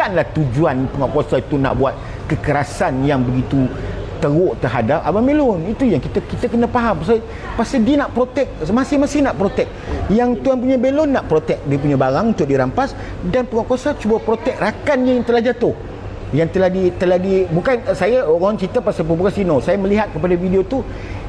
bukanlah tujuan penguasa itu nak buat kekerasan yang begitu teruk terhadap Abang Melon. Itu yang kita kita kena faham. Pasal, pasal dia nak protect, masing-masing nak protect. Yang tuan punya Melon nak protect dia punya barang untuk dirampas dan penguasa cuba protect rakannya yang telah jatuh. Yang telah di telah di bukan saya orang cerita pasal pembuka sino. Saya melihat kepada video tu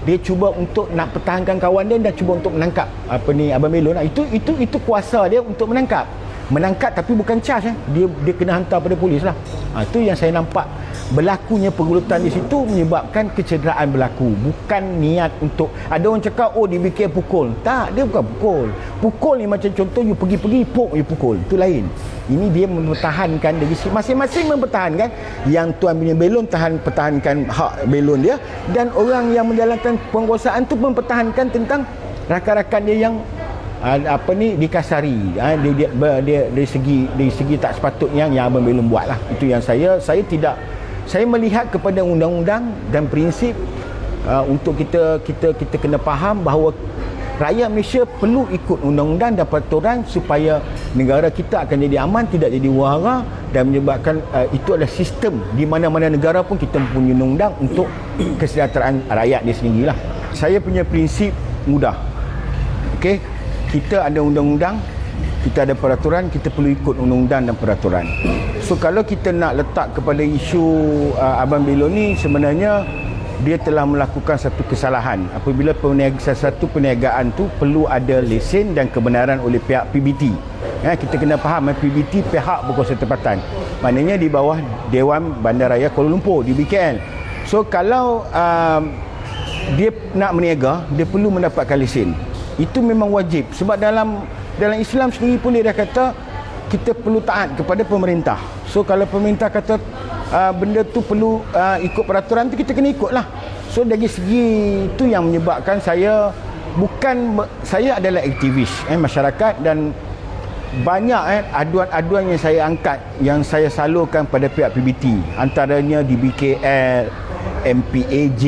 dia cuba untuk nak pertahankan kawan dia dan cuba untuk menangkap apa ni Abang Melon. Itu itu itu kuasa dia untuk menangkap menangkap tapi bukan charge eh. dia dia kena hantar pada polis lah. Ha, itu yang saya nampak berlakunya pergulutan di situ menyebabkan kecederaan berlaku. Bukan niat untuk ada orang cakap oh dibikin pukul. Tak dia bukan pukul. Pukul ni macam contoh you pergi-pergi pok you pukul. Itu lain. Ini dia mempertahankan dari masing-masing mempertahankan. Yang tuan punya belon tahan pertahankan hak belon dia. Dan orang yang menjalankan penguasaan tu mempertahankan tentang rakan-rakan dia yang apa ni? Dikasari. Uh, dia, dia, dia, dari segi dari segi tak sepatutnya yang abang belum buat lah. Itu yang saya saya tidak saya melihat kepada undang-undang dan prinsip uh, untuk kita kita kita kena faham bahawa rakyat Malaysia perlu ikut undang-undang dan peraturan supaya negara kita akan jadi aman tidak jadi wara dan menyebabkan uh, itu adalah sistem di mana-mana negara pun kita punya undang-undang untuk kesejahteraan rakyat di sendirilah. Saya punya prinsip mudah. Okey kita ada undang-undang kita ada peraturan kita perlu ikut undang-undang dan peraturan. So kalau kita nak letak kepada isu uh, Abang Belo ni sebenarnya dia telah melakukan satu kesalahan. Apabila perniagaan satu perniagaan tu perlu ada lesen dan kebenaran oleh pihak PBT ya, kita kena faham eh, PBT pihak berkuasa tempatan. Maknanya di bawah Dewan Bandaraya Kuala Lumpur di BKL so kalau uh, dia nak berniaga dia perlu mendapatkan lesen itu memang wajib. Sebab dalam dalam Islam sendiri pun dia dah kata kita perlu taat kepada pemerintah. So kalau pemerintah kata uh, benda tu perlu uh, ikut peraturan tu kita kena ikut lah so dari segi itu yang menyebabkan saya bukan saya adalah aktivis eh, masyarakat dan banyak eh, aduan-aduan yang saya angkat yang saya salurkan pada pihak PBT antaranya di BKL MPAJ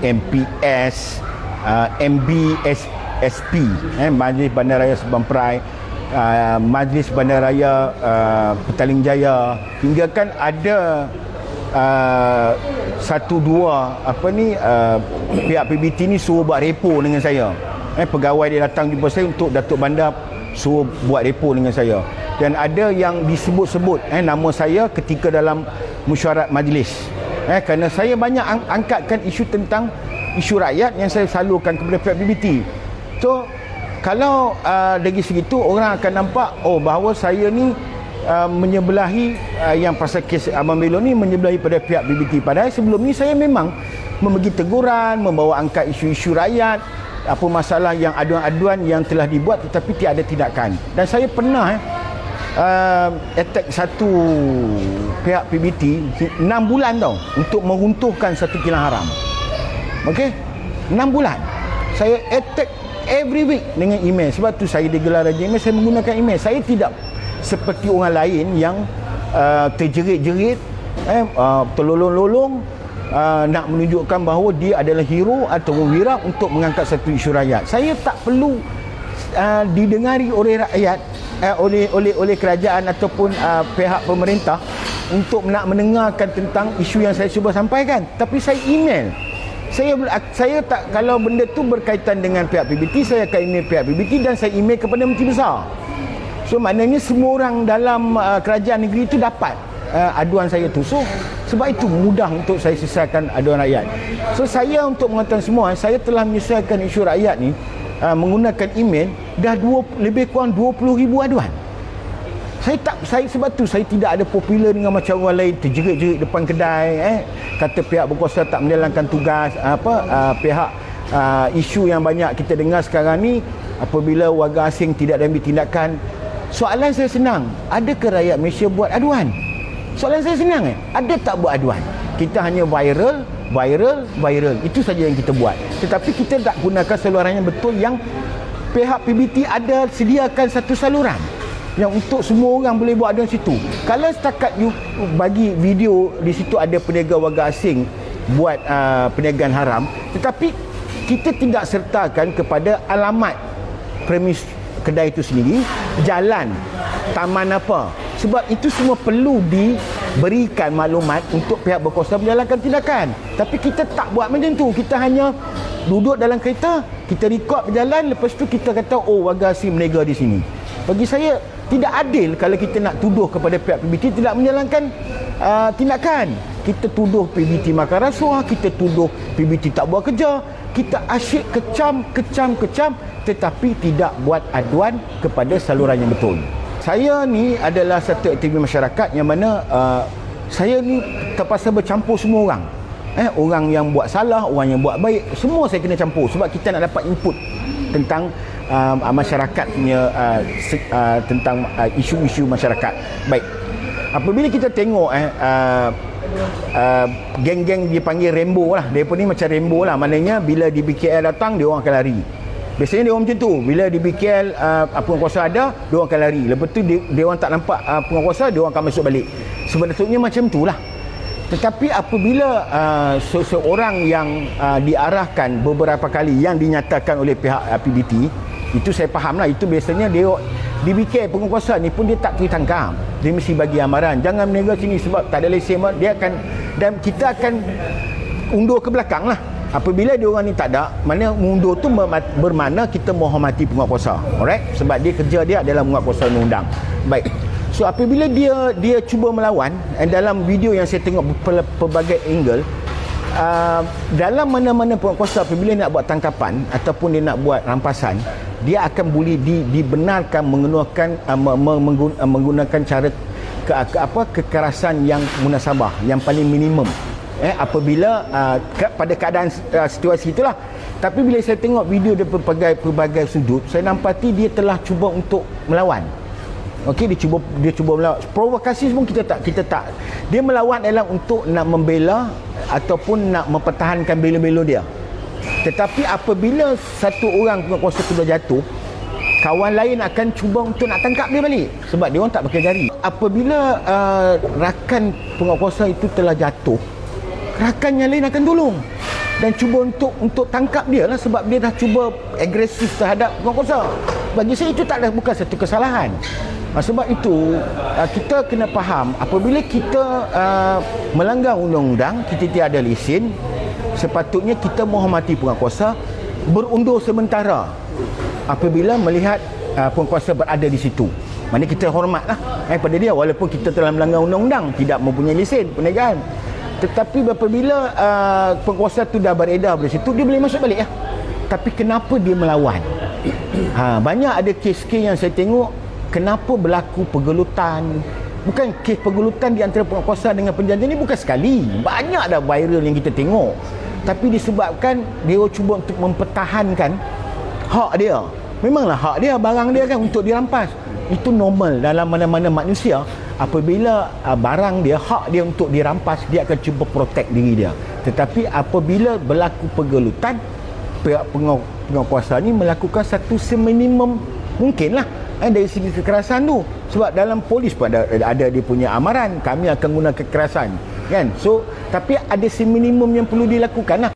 MPS uh, MBSP SP eh, Majlis Bandaraya Sabang Perai uh, Majlis Bandaraya uh, Petaling Jaya. Hingga kan ada uh, satu dua apa ni uh, pihak PBT ni suruh buat repo dengan saya. Eh, pegawai dia datang jumpa saya untuk Datuk Bandar suruh buat repo dengan saya. Dan ada yang disebut-sebut eh, nama saya ketika dalam mesyuarat majlis. Eh, kerana saya banyak ang- angkatkan isu tentang isu rakyat yang saya salurkan kepada pihak PBT So kalau uh, dari segitu orang akan nampak oh bahawa saya ni uh, menyebelahi uh, yang pasal kes Abang Belo ni menyebelahi pada pihak BBT padahal sebelum ni saya memang membagi teguran membawa angkat isu-isu rakyat apa masalah yang aduan-aduan yang telah dibuat tetapi tiada tindakan. Dan saya pernah eh, uh, attack satu pihak PBT 6 bulan tau untuk meruntuhkan satu kilang haram. Okey? 6 bulan. Saya attack every week dengan email. Sebab tu saya digelar Raja Email saya menggunakan email. Saya tidak seperti orang lain yang uh, terjerit-jerit eh, uh, terlolong-lolong uh, nak menunjukkan bahawa dia adalah hero atau wira untuk mengangkat satu isu rakyat. Saya tak perlu uh, didengari oleh rakyat uh, oleh oleh oleh kerajaan ataupun uh, pihak pemerintah untuk nak mendengarkan tentang isu yang saya cuba sampaikan. Tapi saya email saya saya tak kalau benda tu berkaitan dengan pihak PBT saya akan email pihak PBT dan saya email kepada menteri besar. So maknanya semua orang dalam uh, kerajaan negeri itu dapat uh, aduan saya tu. So sebab itu mudah untuk saya selesaikan aduan rakyat. So saya untuk mengatakan semua saya telah menyelesaikan isu rakyat ni uh, menggunakan email dah dua, lebih kurang 20 ribu aduan saya tak saya sebab tu saya tidak ada popular dengan macam orang lain. Terjerit-jerit depan kedai eh. Kata pihak berkuasa tak menjalankan tugas. Apa uh, pihak uh, isu yang banyak kita dengar sekarang ni apabila warga asing tidak ambil tindakan soalan saya senang. Adakah rakyat Malaysia buat aduan? Soalan saya senang eh. Ada tak buat aduan? Kita hanya viral viral viral. Itu saja yang kita buat. Tetapi kita tak gunakan saluran yang betul yang pihak PBT ada sediakan satu saluran yang untuk semua orang boleh buat aduan situ. Kalau setakat you bagi video di situ ada peniaga warga asing buat uh, perniagaan haram, tetapi kita tidak sertakan kepada alamat premis kedai itu sendiri, jalan, taman apa, sebab itu semua perlu diberikan maklumat untuk pihak berkuasa menjalankan tindakan. Tapi kita tak buat macam tu. Kita hanya duduk dalam kereta kita rekod berjalan lepas tu kita kata oh warga asing menega di sini. Bagi saya tidak adil kalau kita nak tuduh kepada pihak PBT tidak menjalankan uh, tindakan. Kita tuduh PBT makan rasuah kita tuduh PBT tak buat kerja kita asyik kecam kecam kecam tetapi tidak buat aduan kepada saluran yang betul. Saya ni adalah satu aktivis masyarakat yang mana uh, saya ni terpaksa bercampur semua orang. Eh orang yang buat salah orang yang buat baik semua saya kena campur sebab kita nak dapat input tentang uh, masyarakat punya uh, uh, tentang uh, isu-isu masyarakat. Baik. Apabila kita tengok eh uh, uh, geng-geng dipanggil rainbow lah. Dia pun ni macam rainbow lah. Maknanya bila di BKL datang dia orang akan lari. Biasanya dia orang macam tu. Bila di BKL uh, penguasa ada dia orang akan lari. Lepas tu dia, dia orang tak nampak uh, penguasa dia orang akan masuk balik. Sebenarnya macam tu lah. Tetapi apabila uh, seseorang yang uh, diarahkan beberapa kali yang dinyatakan oleh pihak uh, PBT itu saya faham lah itu biasanya dia DBK penguasa ni pun dia tak boleh tangkap. Dia mesti bagi amaran. Jangan meniaga sini sebab tak ada lesen dia akan dan kita akan undur ke belakang lah. Apabila dia orang ni tak ada mana mundur tu bermakna kita menghormati penguasa. Alright? Sebab dia kerja dia adalah menguatkuasa undang-undang. Baik. So apabila dia dia cuba melawan and dalam video yang saya tengok pelbagai angle uh, dalam mana-mana penguasa apabila nak buat tangkapan ataupun dia nak buat rampasan dia akan boleh di, dibenarkan menggunakan uh, uh, menggunakan cara ke, ke apa kekerasan yang munasabah yang paling minimum eh apabila uh, ke, pada keadaan uh, situasi itulah tapi bila saya tengok video dari pelbagai pelbagai sudut saya nampati dia telah cuba untuk melawan Okey dia cuba dia cuba melawan. Provokasi semua kita tak kita tak. Dia melawan adalah untuk nak membela ataupun nak mempertahankan bela-bela dia. Tetapi apabila satu orang penguasa sudah jatuh, kawan lain akan cuba untuk nak tangkap dia balik sebab dia orang tak pakai jari. Apabila uh, rakan penguasa itu telah jatuh, rakan yang lain akan tolong dan cuba untuk untuk tangkap dia lah sebab dia dah cuba agresif terhadap penguasa. Bagi saya itu tak ada bukan satu kesalahan. Ha, sebab itu uh, kita kena faham apabila kita uh, melanggar undang-undang kita tiada lesen sepatutnya kita menghormati penguasa berundur sementara apabila melihat uh, penguasa berada di situ. Mana kita hormatlah eh pada dia walaupun kita telah melanggar undang-undang tidak mempunyai lesen perniagaan. Tetapi apabila uh, penguasa tu dah beredar dari situ dia boleh masuk balik ya. Tapi kenapa dia melawan? Ha, banyak ada kes-kes yang saya tengok kenapa berlaku pergelutan. Bukan kes pergelutan di antara penguasa dengan penjajah ni bukan sekali. Banyak dah viral yang kita tengok tapi disebabkan dia cuba untuk mempertahankan hak dia. Memanglah hak dia barang dia kan untuk dirampas. Itu normal dalam mana-mana manusia. Apabila uh, barang dia hak dia untuk dirampas dia akan cuba protect diri dia. Tetapi apabila berlaku pergelutan pihak penguasa ni melakukan satu seminimum mungkinlah eh, dari segi kekerasan tu. Sebab dalam polis pun ada, ada dia punya amaran kami akan guna kekerasan kan? So tapi ada seminimum yang perlu dilakukan lah